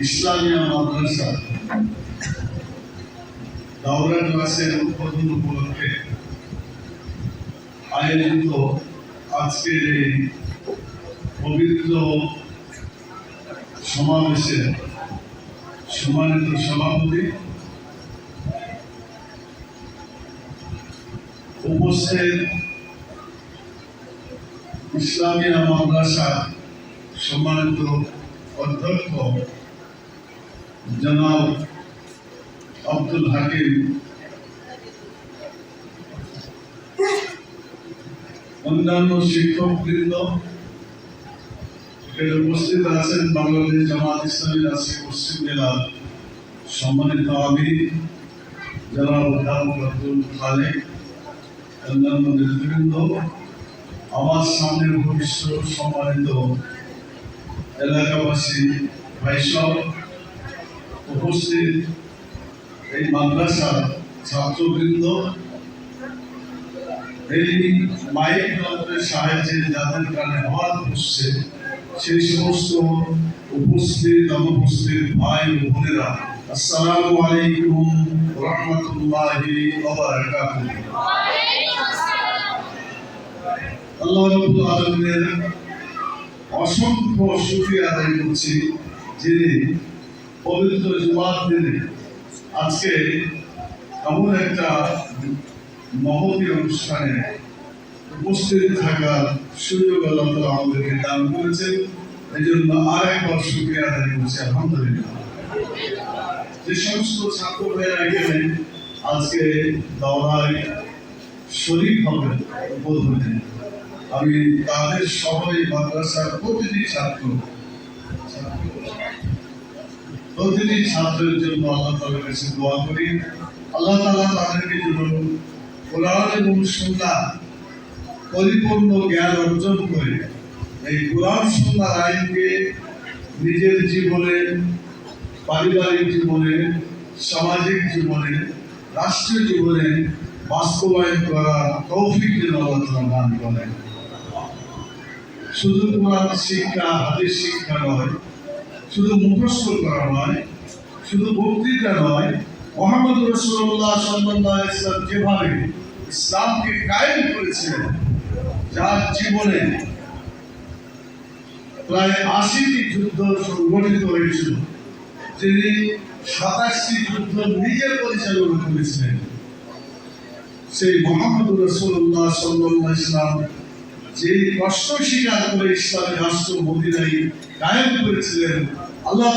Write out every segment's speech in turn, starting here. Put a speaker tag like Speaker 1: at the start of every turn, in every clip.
Speaker 1: ইসলামিয়া মাদ্রাসা। দাওরা ক্লাসের উদ্বোধন উপলক্ষে আয়োজিত আজকের এই পবিত্র সমাবেশে সম্মানিত সভাপতি উপস্থিত ইসলামিয়া মাদ্রাসা সম্মানিত অধ্যক্ষ জনাব আব্দুল হাকিম। অন্যান্য শিক্ষকবৃন্দ এখানে উপস্থিত আছেন বাংলাদেশ জামাত ইসলামী রাষ্ট্রীয় পশ্চিম জেলার সম্মানিত আমি জনাব অধ্যাপক আব্দুল খালেক, অন্যান্য নেতৃবৃন্দ। আমার সামনের ভবিষ্যৎ সম্মানিত এলাকাবাসী ভাইসব উপস্থিত এই মাদ্রাসার ছাত্রবৃন্দ, এই মাইক যন্ত্রের সাহায্যে যাদের কানে আওয়াজ হচ্ছে সেই সমস্ত উপস্থিত, অনুপস্থিত ভাই বোনেরা, আসসালামু আলাইকুম রহমতুল্লাহি অসংখ্য শুকরিয়া আদায় করছি যিনি পবিত্র জুমার দিনে। আজকে এমন একটা মহতি অনুষ্ঠানে উপস্থিত থাকার সুযোগ আল্লাহ আমাদেরকে দান করেছেন। এই জন্য আর একবার আদায় করছি, আলহামদুলিল্লাহ। যে সমস্ত ছাত্র ভাইয়েরা এখানে আজকে দৌড়ায় শরীর হবে উদ্বোধনে আমি তাদের সবাই মাদ্রাসার প্রতিটি ছাত্র প্রতিটি ছাত্রের জন্য আল্লাহ তালার কাছে দোয়া করি। আল্লাহ তালা তাদেরকে যেন কোরআন এবং সুন্নাহ পরিপূর্ণ জ্ঞান অর্জন করে, এই কোরআন সুন্নার আইনকে নিজের জীবনে, পারিবারিক জীবনে, সামাজিক জীবনে, রাষ্ট্রীয় জীবনে বাস্তবায়ন করা তৌফিক যেন আল্লাহ তালা দান করেন। শুধু কোরআন শিক্ষা হাতের শিক্ষা নয় শুধু মুখস্থ করা নয়, শুধু বক্তৃতা নয়, মোহাম্মদ রসুল্লাহ সাল্লাহ ইসলাম যেভাবে ইসলামকে কায়েম করেছিলেন, যার জীবনে প্রায় আশিটি যুদ্ধ সংগঠিত হয়েছিল, তিনি সাতাশটি যুদ্ধ নিজে পরিচালনা করেছিলেন। সেই মোহাম্মদ রসুল্লাহ সাল্লাহ ইসলাম যে কষ্ট স্বীকার করে ইসলামী রাষ্ট্র মদিনাই কায়েম করেছিলেন, আল্লাহ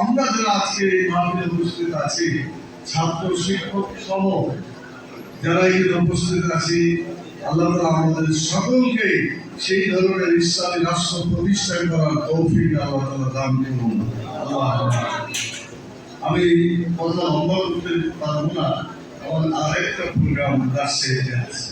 Speaker 1: আমরা যারা আজকে এই মাহফিলে উপস্থিত আছি, ছাত্র, শিক্ষক সহ যারা এখানে উপস্থিত আছি, আল্লাহ তাআলা আমাদের সকলকে সেই ধরনের ইসলামী রাষ্ট্র প্রতিষ্ঠা করার তৌফিক আল্লাহ তাআলা দান করুন। আল্লাহ আমি কথা লম্বা করতে পারব না, আমার আরেকটা প্রোগ্রাম রাজশাহীতে আছে।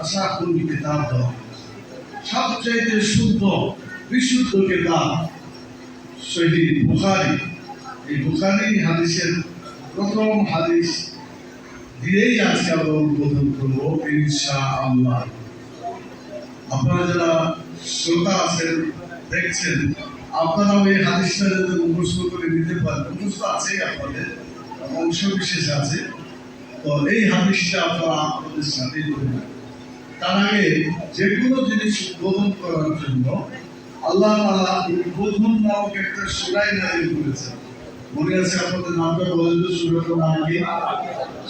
Speaker 1: আশাকুল কেতাব দেওয়া সবচাইতে শুদ্ধ, বিশুদ্ধ কেতাব বুখারি। এই বুখারি হাদিসের প্রথম হাদিস দিয়েই আজকে আমরা উদ্বোধন করব ইনশা আল্লাহ আপনারা যারা শ্রোতা আছেন, দেখছেন আপনারাও এই হাদিসটা যাতে মুখস্থ করে নিতে পারেন, মুখস্থ আছেই আপনাদের অংশ বিশেষ আছে। তো এই হাদিসটা আপনারা আপনাদের করবেন তার আগে যে কোনো জিনিস উদ্বোধন করার জন্য আল্লাহ তাআলা উদ্বোধন নামক একটা সুরাই নাজিল করেছেন। মনে আছে আপনাদের নামটা বলেন তো সুরাটার নাম কি?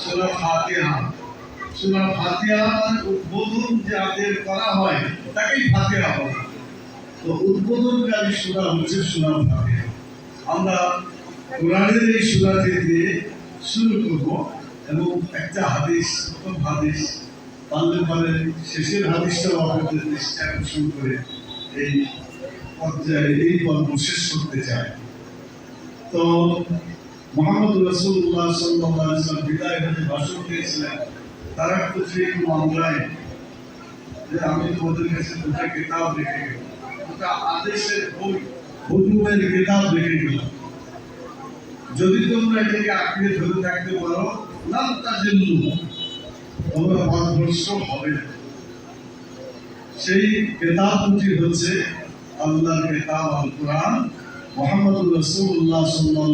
Speaker 1: সুরা ফাতিহা। সুরা ফাতিহা মানে উদ্বোধন যে আদের করা হয়, তাকেই ফাতিহা বলে তো উদ্বোধনকারী সুরা হচ্ছে সুরা ফাতিহা। আমরা কোরআনের এই সুরাটি দিয়ে শুরু করব এবং একটা হাদিস, প্রথম হাদিস শেষের দৃষ্টি আকর্ষণ করে এই পর্যায়ে এই পর্ব শেষ করতে তো মোহাম্মদ রসুল্লাহ বিদায় হতে ভাষণ দিয়েছিলেন তারা তো সেই মামলায় যে আমি তোমাদের কাছে দুটা কিতাব রেখে গেলাম, দুটা আদেশের বই হুকুমের কিতাব রেখে গেলাম। যদি তোমরা এটাকে আঁকড়ে ধরে থাকতে পারো না তাজেল্লু। তোমরা হবে। সেই হচ্ছে আল্লাহর কেতাব আল কোরআন। রসুল্লাহ সাল্লাহ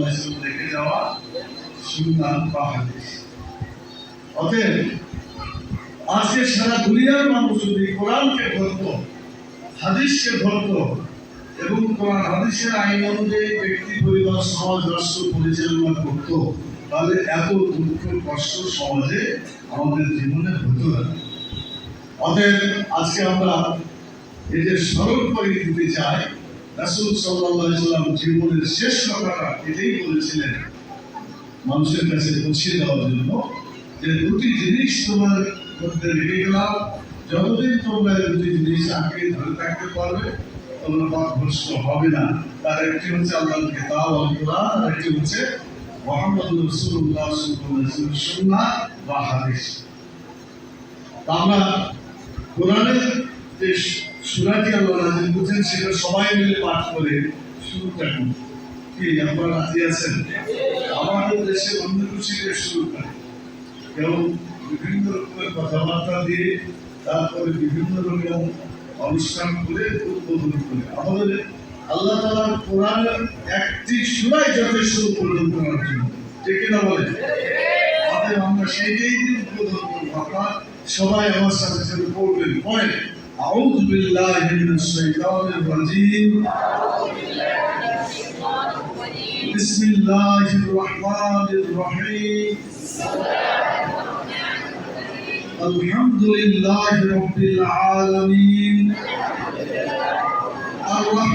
Speaker 1: রেখে যাওয়া বা হাদিস। অতএব, আজকে সারা দুনিয়ার মানুষ যদি কোরআনকে ধরত, হাদিসকে ধরত এবং কোরআন, হাদিসের আইন অনুযায়ী ব্যক্তি, পরিবার, সমাজ, রাষ্ট্র পরিচালনা করত তাহলে এত দুঃখ, কষ্ট সমাজে আমাদের জীবনে হতো না। অতএব আজকে আমরা এই যে স্মরণ করে দিতে চাই, রাসুল সাল্লাহ ইসলাম জীবনের শেষ কথাটা এটাই বলেছিলেন মানুষের কাছে পৌঁছে দেওয়ার জন্য যে দুটি জিনিস তোমার মধ্যে রেখে গেলাম। যতদিন তোমরা দুটি জিনিস আঁকড়ে ধরে থাকতে পারবে, তোমরা হবে না। তার একটি হচ্ছে আল্লাহ কিতাব আর একটি হচ্ছে মোহাম্মদ রসুল্লাহ সুন্নাহ বা হাদিস। আমরা কোরআনের যে সুরাটি আল্লাহ নাজিল করছেন, সেটা সবাই মিলে পাঠ করে শুরুটা করি কি, আপনারা রাজি আছেন? আমাদের দেশে অন্য দিয়ে শুরু করে কেউ বিভিন্ন রকমের কথাবার্তা দিয়ে, তারপরে বিভিন্ন রকম অনুষ্ঠান করে, উদ্বোধন করে। আমাদের আল্লাহ তালার কোরআনের একটি সুরাই যথেষ্ট উদ্বোধন করার জন্য ঠিক না বলে অতএব আমরা সেইটাই দিয়ে উদ্বোধন করবো আপনার সবাই আমার সাথে সাথে পড়বেন পড়েন أعوذ بالله من الشيطان الرجيم بسم الله الرحمن الرحيم الحمد لله رب العالمين الرحمن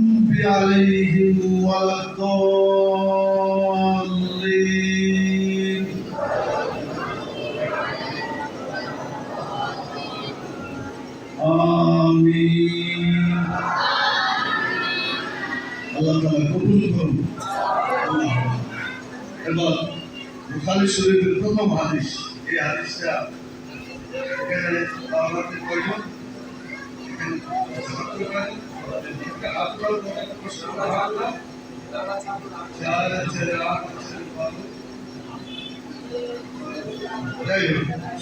Speaker 1: عليهم ولا الضالين آمين আল্লাহ তাআলা কবুল করুন আল্লাহ এবার বুখারী শরীফের প্রথম হাদিস এই হাদিসটা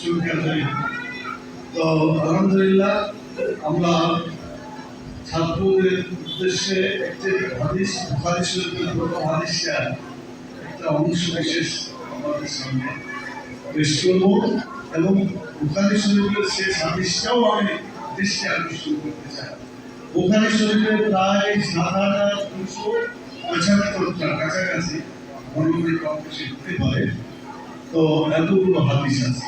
Speaker 1: শুরু করা। তো আলহামদুলিল্লাহ, আমরা ছাত্রদের উদ্দেশ্যে একটি হাদিস একটা অংশ বিশেষ আমাদের সামনে পেশ করব এবং বুখারী শরীফের শেষ হাদিসটাও আমি দৃষ্টি আকর্ষণ করতে চাই। বুখারী শরীফের প্রায় সাত হাজার দুশো কাছাকাছি মনোময় কম বেশি হতে পারে। তো এতগুলো হাদিস আছে।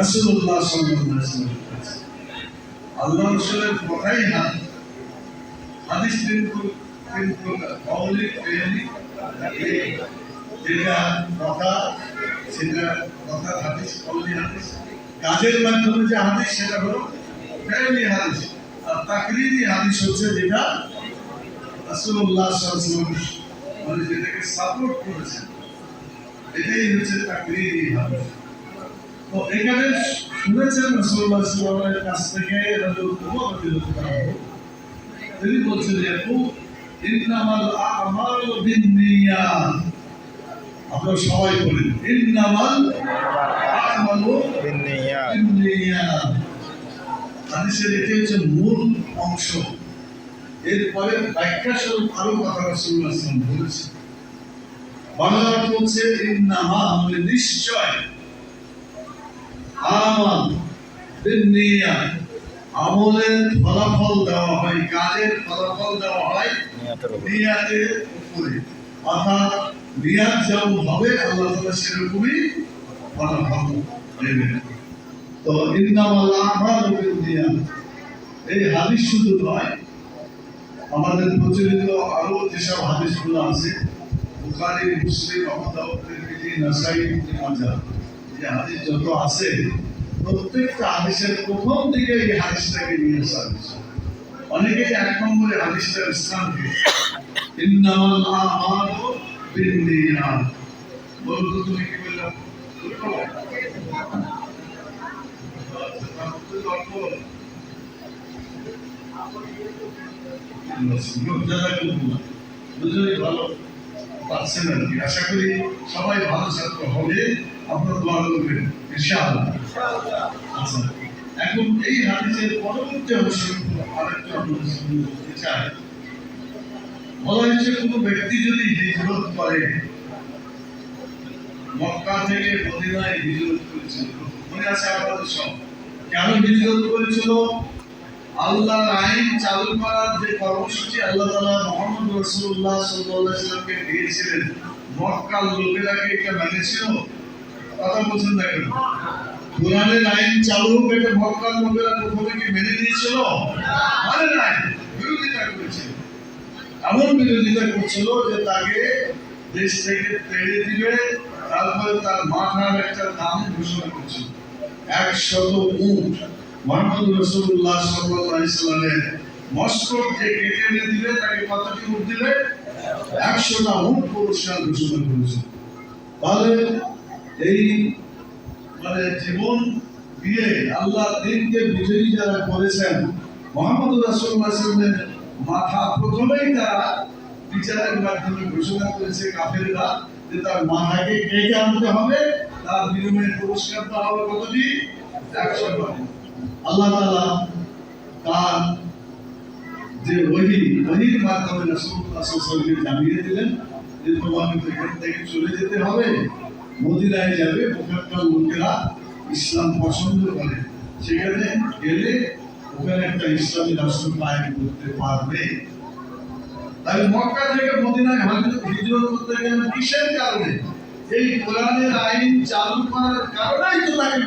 Speaker 1: রাসূলুল্লাহ সাল্লাল্লাহু আলাইহি আল্লাহ রসুলের কথাই না, হাদিস তিন তিন প্রকার মৌলিক যেটা কথা, সেটা কথা হাদিস কওলি হাদিস। কাজের মাধ্যমে যে হাদিস, সেটা হলো ফেরলি হাদিস। আর তাকরিরি হাদিস হচ্ছে যেটা রাসূলুল্লাহ সাল্লাল্লাহু আলাইহি মানে যেটাকে সাপোর্ট করেছেন। এটাই হচ্ছে তাকরিরি হাদিস। তো এখানে শুনেছেন কাছ থেকে তিনি বলছেন যে ইন্নামাল আমালু বিন্নিয়াত আপনারা সবাই বলেন ইন্নামাল আমালু
Speaker 2: বিন্নিয়াত
Speaker 1: বিন্নিয়াত হাদিসের এটি হচ্ছে মূল অংশ। এরপরে ব্যাখ্যা স্বরূপ আরও কথা ওয়াসাল্লাম বলেছেন। বাংলা অর্থ হচ্ছে ইন্নামা মানে নিশ্চয়। আমলের ফলাফল দেওয়া হয় কাজের ফলাফল দেওয়া হয়
Speaker 2: নিয়াতের উপরে।
Speaker 1: অর্থাৎ নিয়াত যেমন হবে আল্লাহ তাআলা সেরকমই ফলাফল দেবেন। তো ইন্নামাল আমালু বিন্নিয়াত এই হাদিস শুধু নয় আমাদের প্রচলিত আরও যেসব হাদিসগুলো আছে বুখারী মুসলিম নাসাই হাদিস যত আছে প্রত্যেকটা হাদিসের প্রথম এই হাদিসটাকে নিয়ে আসা হয়েছে এক নম্বরে হাদিসটা ইসলাম ইন্নামাল আমালু বিন্নিয়াত বলতো তুমি কি বললাম? দুজনেই ভালো? পাচ্ছেন আর কি? আশা করি সবাই ভালো ছাত্র হবে। আপনার দোয়া করবেন, ইনশাআল্লাহ। আচ্ছা এখন এই হাদিসের পরবর্তী অংশ বলতে চাই। বলা কোনো ব্যক্তি যদি হিজরত করে, মক্কা থেকে মদিনায় হিজরত করেছিল। মনে আছে আপনাদের সব? কেন হিজরত করেছিল? আল্লাহর আইন চালু করার যে কর্মসূচি আল্লাহ তাআলা মুহাম্মদ রাসূলুল্লাহ সাল্লাল্লাহু আলাইহি সাল্লামকে দিয়েছিলেন লোকেরা কি এটা মেনেছিল? কথা বলছেন না কেন? কোরআনের আইন চালু হোক, এটা মক্কার লোকেরা প্রথমে কি মেনে নিয়েছিল? মানে নাই, বিরোধিতা করেছিল। এমন বিরোধিতা করছিল যে তাকে দেশ থেকে তেড়ে দিবে, তারপরে তার মাথার একটা দাম ঘোষণা করছিল। একশত উট। মোহাম্মদ রসুল্লাহ সাল্লামের মস্তক যে কেটে এনে দিলে তাকে কতটি উট দিবে? একশোটা উট পুরস্কার ঘোষণা করেছে তাহলে এই মানে জীবন দিয়ে আল্লাহ দিনকে বিজয়ী যারা করেছেন মোহাম্মদ মাথা প্রথমেই তারা বিচারের মাধ্যমে ঘোষণা করেছে কাফেররা যে তার মাথাকে আনতে হবে, তার বিনিময়ে পুরস্কার দেওয়া হবে কতটি একশো আল্লাহ তাআলা তার যে ওহি, ওহির মাধ্যমে ওয়াসাল্লামকে জানিয়ে দিলেন যে তোমাকে এখান থেকে চলে যেতে হবে। মদিনায় যাবে ওখানকার লোকেরা ইসলাম পছন্দ করে। সেখানে গেলে ওখানে একটা ইসলামী রাষ্ট্র কায়েম করতে পারবে। মক্কা থেকে মদিনায় হজরত করতে গেলেন কিসের কারণে? এই কোরআনের আইন চালু করার কারণেই তো তাকে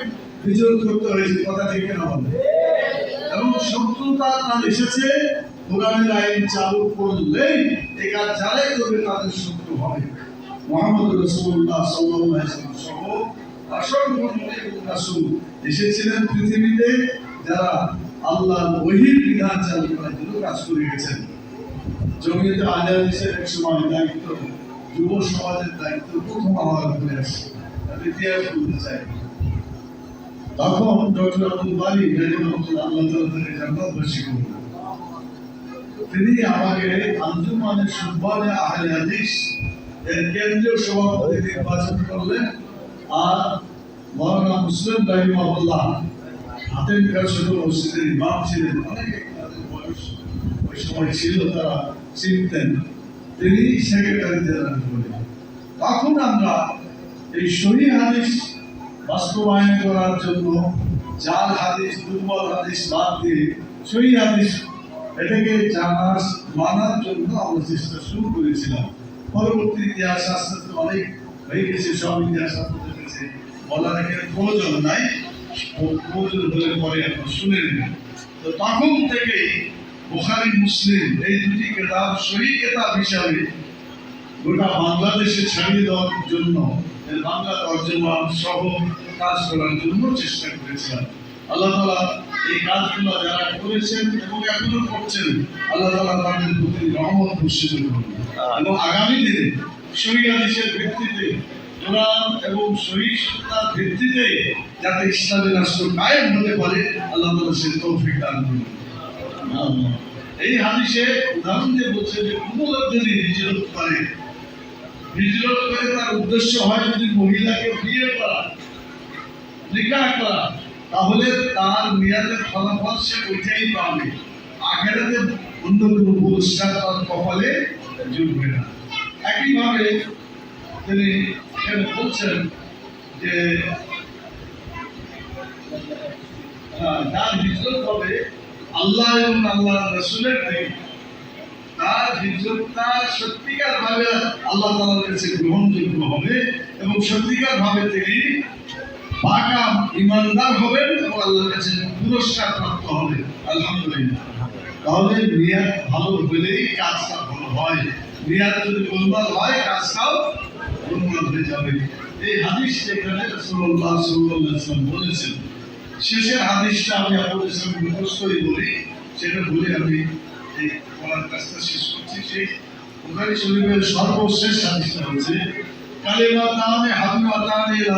Speaker 1: হিজরত করতে হয়েছে, কথা ঠিক না বলে? এবং শত্রুতা তার এসেছে, কোরআনের আইন চালু করলেই এই কাজ যারাই করবে, তাদের শত্রু হবে। মোহাম্মদ রসুল্লাহ ওয়াসাল্লাম সহ অসংখ্য রাসূল এসেছিলেন পৃথিবীতে যারা আল্লাহর ওহির বিধান চালু করার জন্য কাজ করে গেছেন। জমিয়তে আহলে হাদিসের এক সময় দায়িত্ব, যুব সমাজের দায়িত্ব প্রথম আমার উপরে আসে। ইতিহাস বলতে চাই। তখন ডক্টর আব্দুল বারি রাহিমাহুল্লাহ আল্লাহ তাআলা তাকে জান্নাতবাসী করলেন। তিনি আমাকে আঞ্জুমানের সুব্বানে আহলে হাদিস এর কেন্দ্রীয় সভাপতি নির্বাচন করলেন আর মৌলানা মুসলিম রাহিমাহুল্লাহ হাতেম কাশফ মসজিদের ইমাম ছিলেন বয়স। ওই সময় ছিল তারা চিনতেন। তিনি সেক্রেটারি জেনারেল করেন তখন আমরা এই সহি হাদিস বাস্তবায়ন করার জন্য জাল হাদিস, দুর্বল হাদিস বাদ দিয়ে সহি হাদিস এটাকে জানার, মানার জন্য আমরা চেষ্টা শুরু করেছিলাম। পরবর্তী ইতিহাস শাস্ত্র অনেক হয়ে গেছে, সব ইতিহাস শাস্ত্রের কাছে বলার এখানে প্রয়োজন নাই। প্রয়োজন হলে পরে আপনার শুনে নেবেন। তো তখন থেকেই বুখারী, মুসলিম, এই দুটি কেতাব সহি কেতাব হিসাবে গোটা বাংলাদেশে ছাড়িয়ে দেওয়ার জন্য বাংলা তর্জমা সহ কাজ করার জন্য চেষ্টা করেছিলাম। আল্লাহ তালা এই কাজগুলো যারা করেছেন এবং এখনও করছেন আল্লাহ তালা তাদের প্রতি রহমত ঘোষিত করুন। এবং আগামী দিনে শরীর হাদিসের ভিত্তিতে কোরআন এবং সহিষ্ণুতার ভিত্তিতে যাতে ইসলামী রাষ্ট্র কায়েম হতে পারে আল্লাহ তালা সে তৌফিক দান করুন। এই হাদিসে উদাহরণ দিয়ে বলছে যে কোনো লোক যদি হিজরত করে হিজরত করে তার উদ্দেশ্য হয় যদি মহিলাকে বিয়ে করা নিকাহ করা তাহলে তার মেয়াদের ফলাফল সে ওইটাই পাবে। আখেরাতে অন্য কোনো পুরস্কার তার কপালে জুটবে না। একইভাবে তিনি এখানে বলছেন যে যার হিজরত হবে আল্লাহ এবং আল্লাহ রসুলের থেকে তার হিজরতটা সত্যিকার ভাবে আল্লাহ তাআলার কাছে গ্রহণযোগ্য হবে এবং সত্যিকার ভাবে তিনি পাকা ইমানদার হবেন এবং আল্লাহর কাছে পুরস্কার প্রাপ্ত হবে আলহামদুলিল্লাহ। তাহলে নিয়াত ভালো হলেই কাজটা ভালো হয়। নিয়াত যদি গোলমাল হয়, কাজটাও গোলমাল হয়ে যাবে। এই হাদিস যেখানে রাসূলুল্লাহ সাল্লাল্লাহু বলেছেন। শেষের হাদিসটা আমি আপনাদের সামনে মুখস্থই বলি সেটা বলে আমি এই পড়ার কাজটা শেষ করছি। সেই বুখারী শরীফের সর্বশেষ হাদিসটা হচ্ছে কালিমাতানে হাবিবাতানে ইলা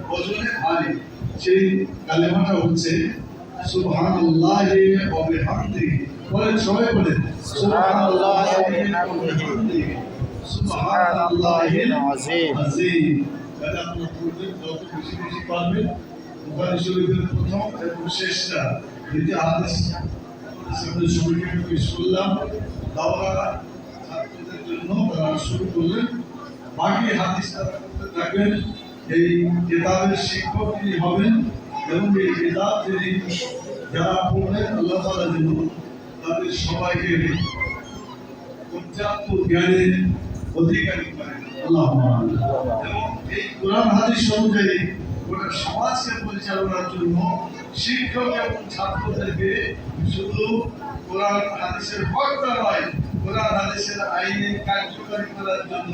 Speaker 1: ওজনে ভারী সেই কালেমাটা হচ্ছে, সুবহানাল্লাহি ওয়া বিহামদিহি। বলেন, সবাই বলেন, সুবহানাল্লাহি ওয়া বিহামদিহি। সুবহানাল্লাহিল
Speaker 2: আযীম।
Speaker 1: আযীম তাহলে পড়বেন যত বেশি বেশি পারবেন? বুখারী শরীফের প্রথম এবং শেষটা। দ্বিতীয় হাদিস। সামনে সবাইকে পেশ করলাম। দাওরা ছাত্রদের জন্য শুরু করলেন। বাকি হাদিসটা থাকবেন এই কিতাবের শিক্ষক তিনি হবেন এবং এই কিতাব তিনি যারা পড়বেন, আল্লাহ তাআলা যেন তাদের সবাইকে পর্যাপ্ত জ্ঞানের অধিকারী করেন আল্লাহ এবং এই কোরআন হাদিস অনুযায়ী গোটা সমাজকে পরিচালনার জন্য শিক্ষক এবং ছাত্রদেরকে শুধু কোরআন হাদিসের বক্তা নয়, কোরআন হাদিসের আইনে কার্যকরী করার জন্য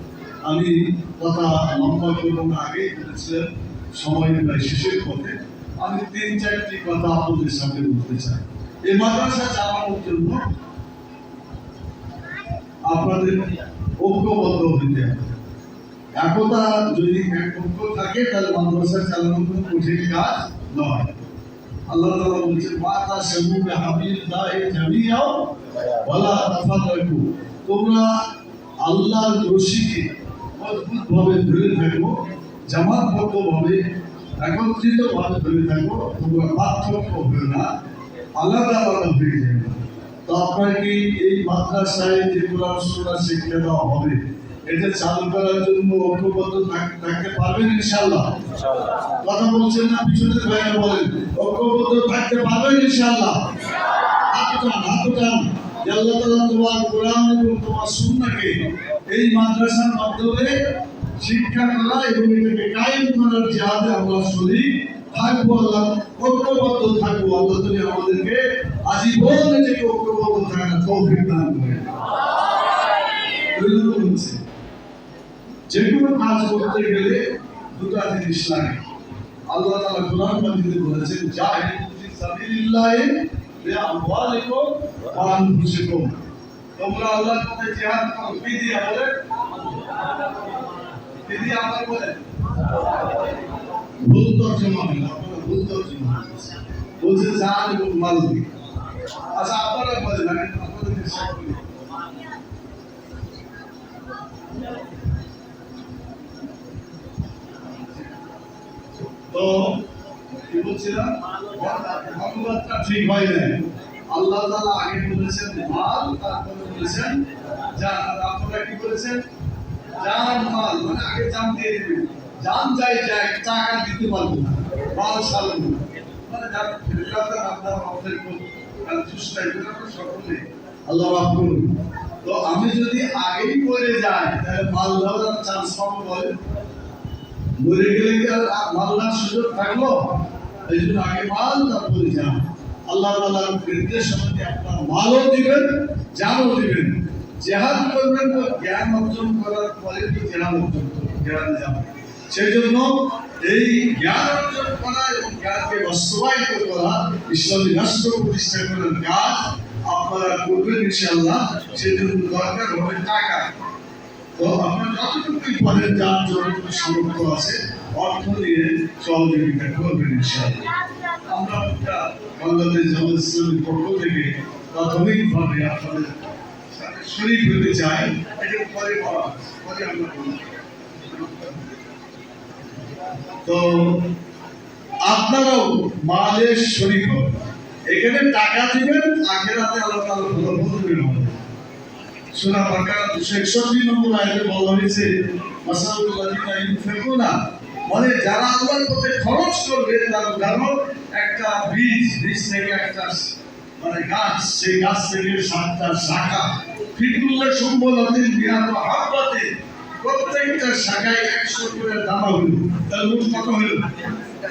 Speaker 1: আমি কথা লম্বা করব না আগেই বলেছিলাম সময় প্রায় শেষের পথে। আমি তিন চারটি কথা আপনাদের সামনে বলতে চাই। এই মাদ্রাসা চালানোর জন্য আপনাদের ঐক্যবদ্ধ হইতে হবে। একতা যদি ঐক্য থাকে, তাহলে মাদ্রাসা চালানো কোনো কঠিন কাজ নয়। আল্লাহ তাআলা বলছেন মাতা শামুকে হাবিল দাহে জামিয়াও, ওয়ালা তাফাররাকু তোমরা আল্লাহর রশিকে মজবুত ভাবে ধরে থাকো জামাতবদ্ধ ভাবে একত্রিত ভাবে ধরে থাকো তোমরা পার্থক্য হবে না আলাদা আলাদা হয়ে যাবে। তো আপনার কি এই মাদ্রাসায় যে কোরআন সুরা শিক্ষা দেওয়া হবে এটা চালু করার জন্য ঐক্যবদ্ধ থাকতে পারবেন ইনশাআল্লাহ? কথা বলছেন না পিছনের ভাইরা বলেন ঐক্যবদ্ধ থাকতে পারবেন ইনশাআল্লাহ? হাত উঠান হাত উঠান। আল্লাহ তাআলা তোমার কোরআন এবং তোমার সুন্নাহকে এই মাদ্রাসার মাধ্যমে শিক্ষা করা এবং এটাকে কায়েম করার জিহাদে আমরা শরীর থাকব আল্লাহ, ঐক্যবদ্ধ থাকব। আল্লাহ তুমি আমাদেরকে ঐক্যবদ্ধ দান করে যে কোনো কাজ করতে গেলে দুটা জিনিস লাগে। আল্লাহ কোরআন মাজিদে বলেছেন, জাহিদু ফি সাবিলিল্লাহি তোমরা আল্লাহর পথে জিহাদ করো। কি দিয়া বলে? দিদি আমার বলেন ভুল তর্জমা হলো ভুল তর্জমা বলছে জান এবং মাল দিয়ে। আচ্ছা আপনারা বলেন, আমি আপনাদের তো, কি বলছিলাম? ঠিক হয় নাই। আল্লাহ আগে বলেছেন, মাল, তারপরে বলেছেন মাল মানে আগে মাল মানে করে আমি যদি আগেই যাই, তাহলে মাল মরে গেলে কি মাল্লার সুযোগ থাকল? এই জন্য আগে মাল, তারপরে যান। আল্লাহ নির্দেশ আপনার মালও দিবেন জানও দিবেন। জেহাদ করবেন তো জ্ঞান অর্জন করার পরে তো জেহাদ অর্জন করবেন, জেহাদে সেই জন্য এই জ্ঞান অর্জন করা এবং জ্ঞানকে বাস্তবায়িত করা ইসলামী রাষ্ট্র প্রতিষ্ঠা করার কাজ আপনারা করবেন ইনশাআল্লাহ। সেই জন্য দরকার হবে টাকা। তো আপনার যতটুকুই পারেন যার যতটুকু সামর্থ্য আছে, অর্থ দিয়ে সহযোগিতা করবেন ইনশাআল্লাহ। আমরা বাংলাদেশ জামাত ইসলামের পক্ষ থেকে প্রাথমিকভাবে আপনাদের শরীর হতে চাই, এটা পরে তো আপনারাও মালের শরীর হবেন এখানে টাকা দিবেন, আখেরাতে আল্লাহ তাআলা বলবেন আমাদের। সূরা বাকারা 261 নম্বর আয়াতে বলা হয়েছে মাসালুল্লাযিনা ইউনফিকুনা মানে যারা আল্লাহর পথে খরচ করবে, তার উদাহরণ একটা বীজ বীজ থেকে একটা মানে গাছ, সেই গাছ থেকে সাতটা শাখা ফিকুল্লা প্রত্যেকটা শাখায় একশো করে তার মোট কত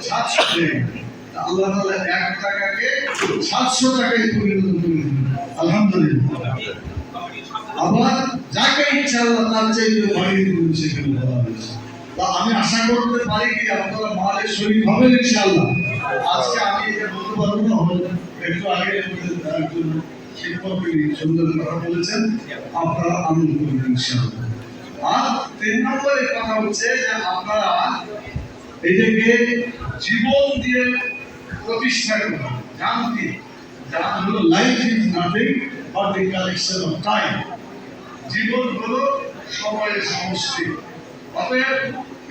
Speaker 1: সাতশো। আল্লাহ এক টাকাকে সাতশো টাকায় পরিণত করে আলহামদুলিল্লাহ। আবার যাকে ইচ্ছা আল্লাহ তার বাড়িয়ে সেখানে বলা হয়েছে। তা আমি আশা করতে পারি কি আপনারা মালের শরীর হবেন ইনশাআল্লাহ। আজকে আমি এটা বলতে পারব না হয়তো একটু আগে একজন শিক্ষক সুন্দর কথা বলেছেন, আপনারা আনন্দ করবেন ইনশাআল্লাহ। আর তিন নম্বরের কথা হচ্ছে যে আপনারা এটাকে জীবন দিয়ে প্রতিষ্ঠা করবেন জান কি? জান হলো life is nothing but the collection of time জীবন হলো সময়ের সমষ্টি। অতএব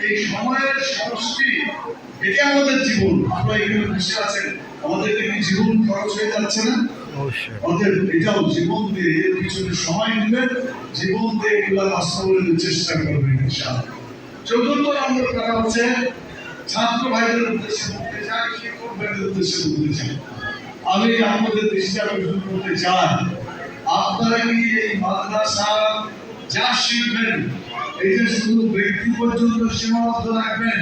Speaker 1: এই সময়ের সমষ্টি, এটা আমাদের জীবন। আমরা এখানে বসে আছেন। আমাদের কি জীবন খরচ হয়ে যাচ্ছে না। অতএব এটাও জীবন দিয়ে এর পিছনে সময় দিবেন জীবন দিয়ে এগুলো বাস্তবায়নের চেষ্টা করবেন চতুর্থ নম্বর কথা হচ্ছে ছাত্র ভাইদের উদ্দেশ্যে বলতে চাই শিক্ষক ভাইদের উদ্দেশ্যে বলতে চাই। আমি আপনাদের দৃষ্টি আকর্ষণ করতে চাই আপনারা কি এই মাদ্রাসা যা শিখবেন এটা শুধু ব্যক্তি পর্যন্ত সীমাবদ্ধ রাখবেন?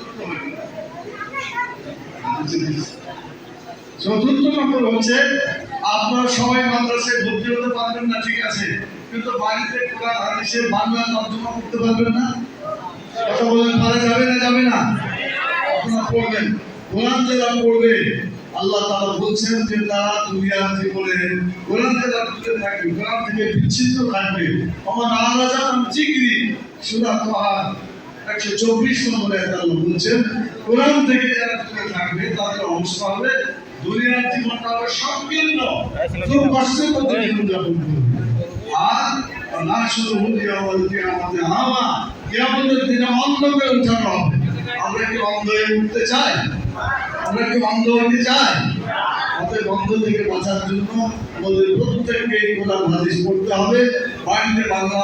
Speaker 1: চতুর্থ নম্বর হচ্ছে, আপনারা সবাই মাদ্রাসায় ভর্তি হতে পারবেন না, ঠিক আছে। কিন্তু বাড়িতে কোরআন হাদিসের বাংলা তর্জমা করতে পারবেন না। কথা বলেন, পারা যাবে না যাবে না? আপনারা পড়বেন। কোরআন যারা পড়বে আল্লাহ তাআলা বলছেন যে তারা দুনিয়ার জীবনে কোরআন যারা পড়তে থাকবে, কোরআন থেকে বিচ্ছিন্ন থাকবে। আমার আলাদা জিকিরি। সূরা তাহা একশো চব্বিশ নম্বরে আল্লাহ বলছেন, কোরআন থেকে যারা দূরে থাকবে, তাদের অবস্থা হবে দুনিয়ার জীবনটা হবে সংকীর্ণ। খুব কষ্টের মধ্যে জীবনযাপন করবে। আর আমরা কি অন্ধ হয়ে চাই? আমরা বন্ধ থেকে বাঁচার জন্য আমাদের প্রত্যেককে কোরআন হাদিস হবে। বাড়িতে বাংলা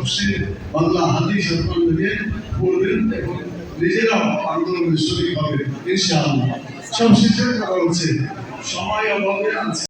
Speaker 1: তফসিল বাংলা হাদিস আপনাদের পড়বেন এবং নিজেরাও আন্দোলনের শরীর ইনশাআল্লাহ। সব শেষের কথা হচ্ছে সময় অভাবে আছে